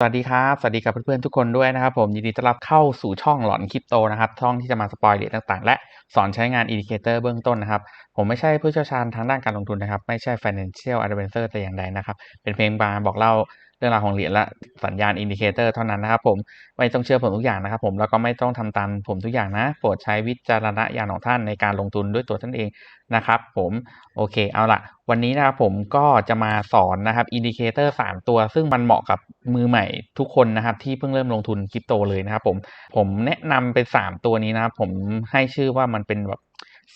สวัสดีครับ สวัสดีกับเพื่อนๆทุกคนด้วยนะครับผมยินดีต้อนรับเข้าสู่ช่องหลอนคริปโตนะครับช่องที่จะมาสปอยเลทต่างๆ และสอนใช้งานอินดิเคเตอร์เบื้องต้นนะครับ ผมไม่ใช่ผู้เชี่ยวชาญทางด้านการลงทุนนะครับ ไม่ใช่ financial advisor แต่อย่างใดนะครับ เป็นเพียงบาบอกเล่า เรื่องราวของเหรียญและสัญญาณอินดิเคเตอร์เท่านั้นนะครับผมไม่ต้องเชื่อผมทุกอย่างนะครับผมแล้วก็ไม่ต้องทำตามผมทุกอย่างนะ โปรดใช้วิจารณญาณของท่านในการลงทุนด้วยตัวท่านเองนะครับผมโอเคเอาละวันนี้นะครับผมก็จะมาสอนนะครับอินดิเคเตอร์3ตัวซึ่งมันเหมาะกับมือใหม่ทุกคนนะครับที่เพิ่งเริ่มลงทุนคริปโตเลยนะครับผมผมแนะนำเป็น 3 ตัวนี้นะครับผมให้ชื่อว่ามันเป็นแบบ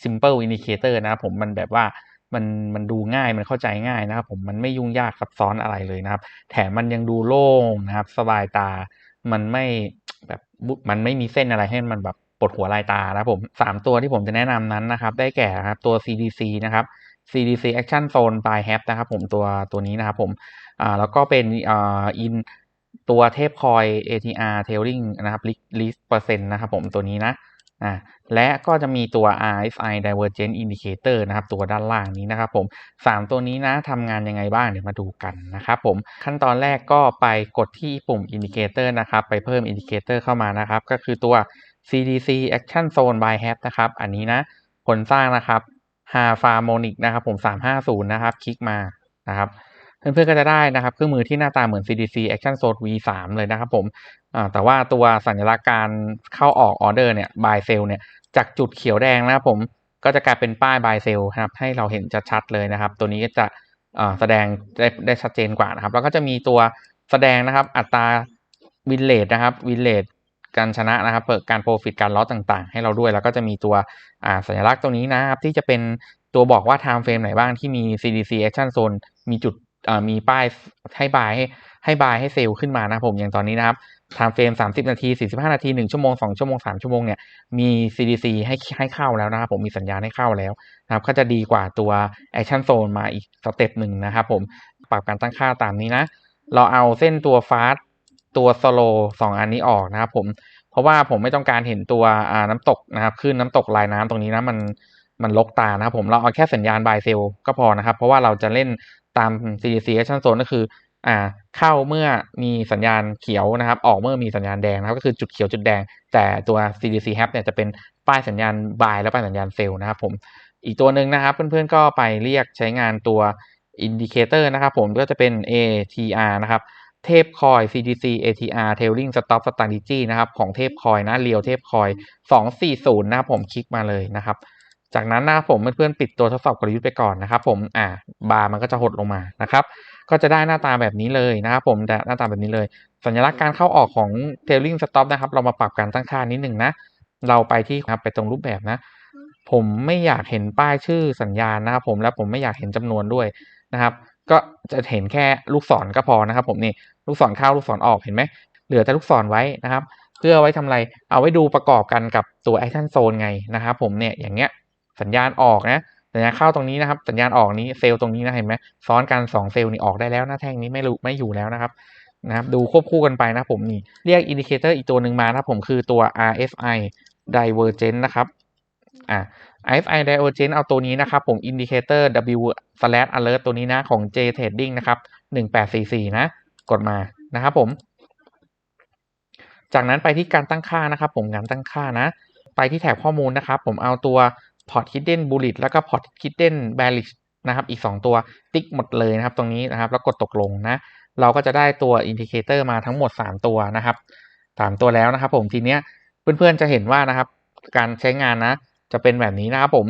simple indicator นะครับผมมันแบบว่า มันมันดูง่ายมันเข้าใจง่ายนะครับ ผมมันไม่ยุ่งยากซับซ้อนอะไรเลยนะครับ แถมมันยังดูโล่งนะครับ สบายตา มันไม่แบบมันไม่มีเส้นอะไรให้มันแบบปวดหัวลายตานะผมสามตัวที่ผมจะแนะนำนั้นนะครับ ได้แก่นะครับตัว CDC นะครับ CDC Action Zone by h a p นะครับ ผมตัวตัวนี้นะครับผมอ่าแล้วก็เป็นอ่า in ตัวเทพคอย ATR tailing นะครับ list เปอร์เซ็นต์นะครับผมตัวนี้นะ อ่าและก็จะมีตัว RSI Divergence Indicator นะครับ ตัวด้านล่างนี้นะครับผม 3 ตัวนี้นะทำงานยังไงบ้างเดี๋ยวมาดูกันนะครับผม ขั้นตอนแรกก็ไปกดที่ปุ่ม Indicator นะครับ ไปเพิ่ม Indicator เข้ามานะครับ ก็คือตัว CDC Action Zone by h a p นะครับ อันนี้นะ ผลสร้างนะครับ h a r m o n i c นะครับผม 350 นะครับ คลิกมานะครับ เพื่อนๆก็จะได้นะครับเครื่องมือที่หน้าตาเหมือน CDC Action Zone V3 เลยนะครับผมแต่ว่าตัวสัญลักษณ์การเข้าออกออเดอร์เนี่ย buy sell เนี่ยจากจุดเขียวแดงนะครับผมก็จะกลายเป็นป้าย buy sell ครับให้เราเห็นชัดๆเลยนะครับ ตัวนี้ก็จะแสดงได้ได้ชัดเจนกว่านะครับ แล้วก็จะมีตัวแสดงนะครับอัตราวินเลทนะครับวินเลทการชนะนะครับเปิดการโปรฟิตการลอสต่างๆ ให้เราด้วย แล้วก็จะมีตัวสัญลักษณ์ตรงนี้นะครับ ที่จะเป็นตัวบอกว่า time frame ไหนบ้างที่มี CDC action zone มีจุด มีป้ายให้บายให้ให้บายให้เซลล์ขึ้นมานะผมอย่างตอนนี้นะครับ time frame 30 นาที 45 นาที 1 ชั่วโมง 2 ชั่วโมง 3 ชั่วโมงเนี่ยมี CDC ให้ให้เข้าแล้วนะครับผมมีสัญญาณให้เข้าแล้วนะครับก็จะดีกว่าตัว action zone มาอีกสเต็ปหนึ่งนะครับผมปรับการตั้งค่าตามนี้นะ เราเอาเส้นตัว fast ตัว slow สองอันนี้ออกนะครับผมเพราะว่าผมไม่ต้องการเห็นตัวน้ำตกนะครับขึ้นน้ำตกลายน้ำตรงนี้นะมันมันลกตานะครับผมเราเอาแค่สัญญาณบายเซลก็พอนะครับ เพราะว่าเราจะเล่น ตาม CDC Action Zone ก็คืออ่าเข้าเมื่อมีสัญญาณเขียวนะครับ ออกเมื่อมีสัญญาณแดงนะครับ ก็คือจุดเขียวจุดแดง แต่ตัว CDC h a p เนี่ยจะเป็นป้ายสัญญาณบายและป้ายสัญญาณเซลนะครับผมอีกตัวหนึ่งนะครับ เพื่อนๆก็ไปเรียกใช้งานตัวอินดิเคเตอร์นะครับผมก็จะเป็น ATR นะครับเทพคอย CDC ATR Tailing Stop Strategy นะครับ ของเทพคอยนะเรียวเทพคอย 240 นะครับผมคลิกมาเลยนะครับ จากนั้นนะครับผมเพื่อนๆปิดตัวทดสอบกลยุทธ์ไปก่อนนะครับ ผมอ่าบาร์มันก็จะหดลงมานะครับ ก็จะได้หน้าตาแบบนี้เลยนะครับผมหน้าตาแบบนี้เลย สัญลักษณ์การเข้าออกของ Tailing Stop นะครับ เรามาปรับการตั้งค่านิดหนึ่งนะ เราไปที่ครับไปตรงรูปแบบนะ ผมไม่อยากเห็นป้ายชื่อสัญญาณนะครับผมและผมไม่อยากเห็นจำนวนด้วยนะครับ ก็จะเห็นแค่ลูกศรก็พอนะครับ ผมนี่ลูกศรเข้าลูกศรออกเห็นไหมเหลือแต่ลูกศรไว้นะครับ เพื่อไว้ทำอะไรเอาไว้ดูประกอบกันกับตัว action zone ไงนะครับ ผมเนี่ยอย่างเงี้ย สัญญาณออกนะสัญญาณเข้าตรงนี้นะครับ สัญญาณออกนี้เซลล์ตรงนี้นะเห็นไหมซ้อนกัน2เซลล์นี่ออกได้แล้วนะแท่งนี้ไม่รู้ไม่อยู่แล้วนะครับนะครับดูควบคู่กันไปนะผมนี่เรียกอินดิเคเตอร์อีกตัวหนึ่งมานะผมคือตัว RSI Divergence นะครับอ่า RSI Divergence เอาตัวนี้นะครับผม Indicator W slash alert ตัวนี้นะของ J Trading นะครับ1844 นะ กดมานะครับผม จากนั้นไปที่การตั้งค่านะครับผมการตั้งค่านะ ไปที่แถบข้อมูลนะครับผมเอาตัว Port Hidden Bullet แล้วก็ Port Hidden Bearish นะครับอีก 2 ตัวติ๊กหมดเลยนะครับตรงนี้นะครับแล้วกดตกลงนะเราก็จะได้ตัวอินดิเคเตอร์มาทั้งหมด 3 ตัวนะครับ 3 ตัวแล้วนะครับผมทีเนี้ยเพื่อนๆจะเห็นว่านะครับ การใช้งานนะจะเป็นแบบนี้นะครับผม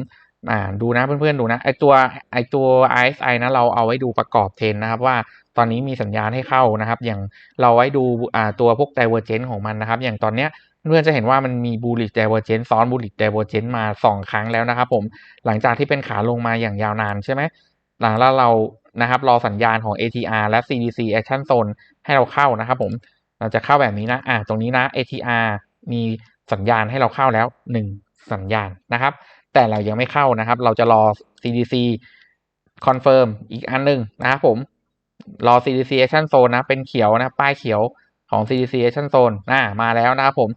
อ่าดูนะเพื่อนๆดูนะไอตัวไอตัว RSI นะเราเอาไว้ดูประกอบเทรนนะครับว่าตอนนี้มีสัญญาณให้เข้านะครับ อย่างเราไว้ดูอ่าตัวพวก divergence ของมันนะครับ อย่างตอนเนี้ย เพื่อนจะเห็นว่ามันมี bullish divergence ซ้อน bullish divergence มา 2 ครั้งแล้วนะครับผมหลังจากที่เป็นขาลงมาอย่างยาวนานใช่ไหมหลังแล้วเรานะครับรอสัญญาณของ ATR และ CDC action zone ให้เราเข้านะครับผมเราจะเข้าแบบนี้นะอ่าตรงนี้นะ ATR มีสัญญาณให้เราเข้าแล้ว 1 สัญญาณนะครับ แต่เรายังไม่เข้านะครับ เราจะรอ CDC confirm อีกอันหนึ่งนะครับผมรอ CDC action zone นะเป็นเขียวนะป้ายเขียว ของ CDC action zone น่ามาแล้วนะครับผม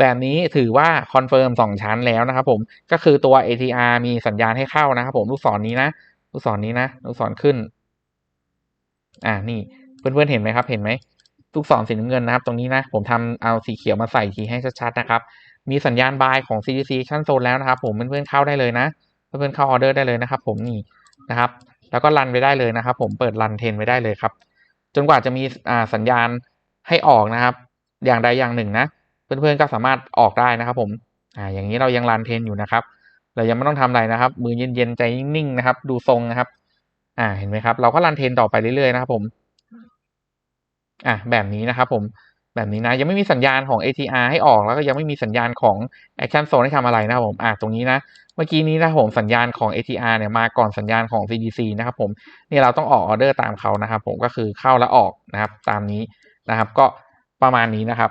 แบบนี้ถือว่าคอนเฟิร์มสองชั้นแล้วนะครับผม ก็คือตัว ATR มีสัญญาณให้เข้านะครับผม ลูกศรนนี้นะ ลูกศรนนี้นะ ลูกศรขึ้น อ่า นี่เพื่อนๆเห็นไหมครับ เห็นไหมลูกศรสีน้ำเงินนะครับ ตรงนี้นะ ผมทำเอาสีเขียวมาใส่ทีให้ชัดๆนะครับ มีสัญญาณบายของ CDC ชั้นโซนแล้วนะครับ ผมเพื่อนๆเข้าได้เลยนะ เพื่อนๆเข้าออเดอร์ได้เลยนะครับ ผมนี่นะครับแล้วก็รันไปได้เลยนะครับ ผมเปิดรันเทนไว้ได้เลยครับ จนกว่าจะมีอ่าสัญญาณ ให้ออกนะครับ อย่างใดอย่างหนึ่งนะ เพื่อนๆก็สามารถออกได้นะครับ ผมอ่าอย่างนี้เรายังรันเทนอยู่นะครับ เรายังไม่ต้องทำอะไรนะครับ มือเย็นๆใจนิ่งๆนะครับ ดูทรงนะครับ อ่าเห็นไหมครับ เราก็รันเทนต่อไปเรื่อยๆนะครับ ผม อะแบบนี้นะครับผมแบบนี้นะยังไม่มีสัญญาณของ ATR ให้ออกแล้วก็ยังไม่มีสัญญาณของ Action Zone ให้ทำอะไรนะครับผมอะตรงนี้นะ เมื่อกี้นี้นะผมสัญญาณของ ATR เนี่ยมาก่อนสัญญาณของ CDC นะครับผมนี่เราต้องออกออเดอร์ตามเขานะครับผมก็คือเข้าและออกนะครับตามนี้ นะครับ ก็ประมาณนี้นะครับ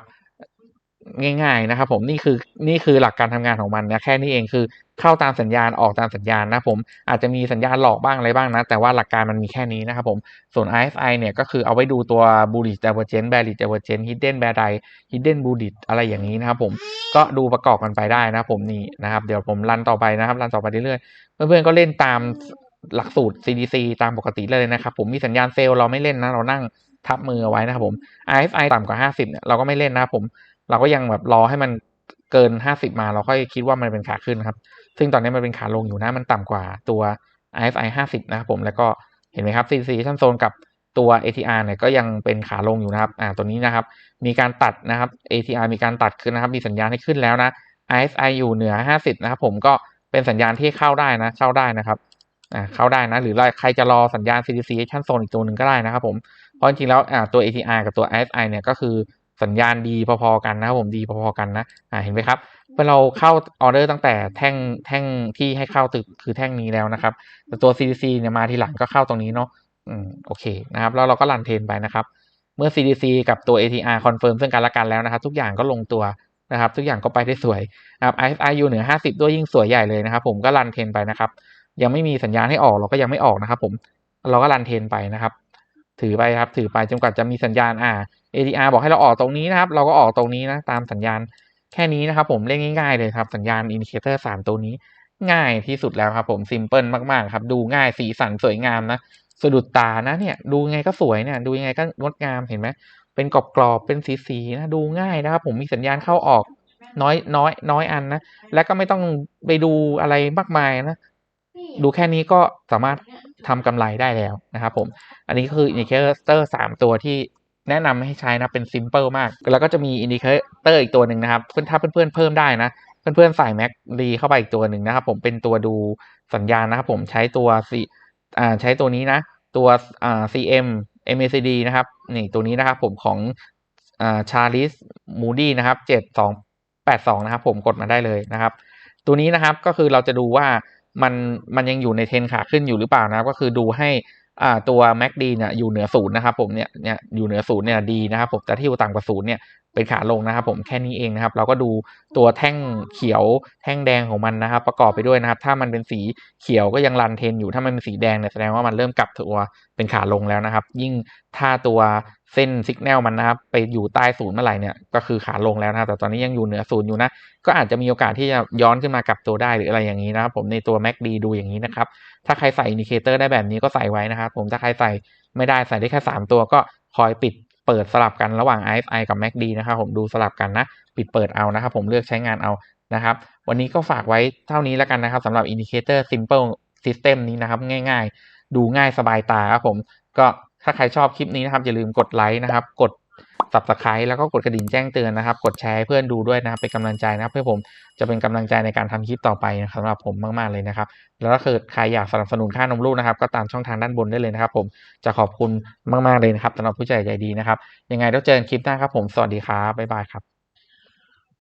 ง่ายๆนะครับ ผมนี่คือนี่คือหลักการทำงานของมันนะแค่นี้เองคือเข้าตามสัญญาณออกตามสัญญาณนะผมอาจจะมีสัญญาณหลอกบ้างอะไรบ้างนะ แต่ว่าหลักการมันมีแค่นี้นะครับผมส่วน RSI เนี่ยก็คือเอาไว้ดูตัว bullish divergence bearish divergence hidden bearish hidden bullish อะไรอย่างนี้นะครับผมก็ดูประกอบกันไปได้นะครับผมนี่นะครับ เดี๋ยวผมรันต่อไปนะครับรันต่อไปเรื่อยๆเพื่อนๆก็เล่นตามหลักสูตร CDC ตามปกติเลยนะครับ ผมมีสัญญาณเซลล์เราไม่เล่นนะเรานั่ง ทับมือเอาไว้นะครับผม RSI ต่ำกว่า 50เนี่ยเราก็ไม่เล่นนะครับผม เราก็ยังแบบรอให้มันเกิน 50 มาเราค่อยคิดว่ามันเป็นขาขึ้นครับ ซึ่งตอนนี้มันเป็นขาลงอยู่นะมันต่ำกว่าตัว RSI 50 นะครับผมแล้วก็เห็นไหมครับ CC ชั้นโซนกับตัว ATR เนี่ยก็ยังเป็นขาลงอยู่นะครับ อ่าตัวนี้นะครับ มีการตัดนะครับ ATR มีการตัดขึ้นนะครับ มีสัญญาณให้ขึ้นแล้วนะ RSI อยู่เหนือ 50 นะครับผมก็เป็นสัญญาณที่เข้าได้นะเข้าได้นะครับ อ่าเข้าได้นะ หรือใครจะรอสัญญาณ CDC ชั้นโซนอีกตัวหนึ่งก็ได้นะครับผม เพราะจริงๆแล้วอ่าตัว ATR กับตัว RSI เนี่ยก็คือสัญญาณดีพอๆกันนะครับผมดีพอๆกันนะอ่าเห็นไหมครับเมื่อเราเข้าออเดอร์ตั้งแต่แท่งแท่งที่ให้เข้าตึกคือแท่งนี้แล้วนะครับ แต่ตัว CDC เนี่ยมาทีหลังก็เข้าตรงนี้เนาะอืมโอเคนะครับแล้วเราก็รันเทรนไปนะครับเมื่อ CDC กับตัว ATR คอนเฟิร์มซึ่งกันและกันแล้วนะครับ ทุกอย่างก็ลงตัวนะครับ ทุกอย่างก็ไปได้สวยนะครับ RSI อยู่เหนือ 50 ด้วยยิ่งสวยใหญ่เลยนะครับ ผมก็รันเทนไปนะครับ ยังไม่มีสัญญาณให้ออกเราก็ยังไม่ออกนะครับ ผม เราก็รันเทนไปนะครับ ถือไปครับ ถือไปจนกว่าจะมีสัญญาณอ่า ATR บอกให้เราออกตรงนี้นะครับ เราก็ออกตรงนี้นะตามสัญญาณแค่นี้นะครับ ผมเล่นง่ายๆเลยครับ สัญญาณอินดิเคเตอร์สามตัวนี้ ง่ายที่สุดแล้วครับ ผมซิมเพิลมากๆครับ ดูง่ายสีสันสวยงามนะสะดุดตานะเนี่ย ดูไงก็สวยเนี่ย ดูยังไงก็งดงามเห็นไหมเป็นกรอบๆเป็นสีๆนะดูง่ายนะครับ ผมมีสัญญาณเข้าออกน้อยน้อยน้อยอันนะ และก็ไม่ต้องไปดูอะไรมากมายนะ ดูแค่นี้ก็สามารถทำกำไรได้แล้วนะครับผม อันนี้ก็คืออินดิเคเตอร์สามตัวที่แนะนำให้ใช้นะเป็นซิมเปิลมาก แล้วก็จะมีอินดิเคเตอร์อีกตัวหนึ่งนะครับเพื่อนถ้าเพื่อนๆเพิ่มได้นะ เพื่อนๆใส่แม็กดีเข้าไปอีกตัวหนึ่งนะครับผมเป็นตัวดูสัญญาณนะครับผมใช้ตัวซีอ่าใช้ตัวนี้นะ ตัวอ่า CM MACD นะครับนี่ตัวนี้นะครับผมของอ่าชาลิสมูดี้นะครับเจ็ดสองแปดสองนะครับผมกดมาได้เลยนะครับ ตัวนี้นะครับก็คือเราจะดูว่า มันมันยังอยู่ในเทรนขาขึ้นอยู่หรือเปล่านะครับ ก็คือดูให้ อ่าตัว MACD เนี่ยอยู่เหนือศูนย์นะครับผมเนี่ยเนี่ยอยู่เหนือศูนย์เนี่ยดีนะครับผมแต่ที่อยู่ต่ำกว่าศูนย์เนี่ยเป็นขาลงนะครับผมแค่นี้เองนะครับ เราก็ดูตัวแท่งเขียวแท่งแดงของมันนะครับ ประกอบไปด้วยนะครับ ถ้ามันเป็นสีเขียวก็ยังรันเทนอยู่ถ้ามันเป็นสีแดงเนี่ยแสดงว่ามันเริ่มกลับตัวเป็นขาลงแล้วนะครับ ยิ่งถ้าตัวเส้นสัญญาณมันนะครับไปอยู่ใต้ศูนย์เมื่อไหร่เนี่ยก็คือขาลงแล้วนะครับแต่ตอนนี้ยังอยู่เหนือศูนย์อยู่นะก็อาจจะมีโอกาสที่จะย้อนขึ้นมากลับตัวได้หรืออะไรอย่างนี้นะครับผมในตัว MACD ดูอย่างนี้นะครับ ถ้าใครใส่อินดิเคเตอร์ได้แบบนี้ก็ใส่ไว้นะครับผมถ้าใครใส่ไม่ได้ใส่ได้แค่ 3 ตัวก็คอยปิดเปิดสลับกันระหว่าง RSI กับ MACD นะครับผมดูสลับกันนะ ปิดเปิดเอานะครับผมเลือกใช้งานเอานะครับ วันนี้ก็ฝากไว้เท่านี้แล้วกันนะครับสำหรับ Indicator Simple System นี้นะครับ ง่ายๆ ดูง่ายสบายตาครับผม ก็ถ้าใครชอบคลิปนี้นะครับ อย่าลืมกดไลค์นะครับ กด subscribe แล้วก็กดกระดิ่งแจ้งเตือนนะครับ กดแชร์ให้เพื่อนดูด้วยนะครับเป็นกำลังใจนะครับเพื่อผมจะเป็นกำลังใจในการทำคลิปต่อไปสำหรับผมมากๆเลยนะครับ แล้วถ้าเกิดใครอยากสนับสนุนค่านมลูกนะครับ ก็ตามช่องทางด้านบนได้เลยนะครับ ผมจะขอบคุณมากๆเลยนะครับสำหรับผู้ใจใจดีนะครับ ยังไงแล้วเจอกันคลิปหน้าครับผมสวัสดีครับบ๊ายบายครับ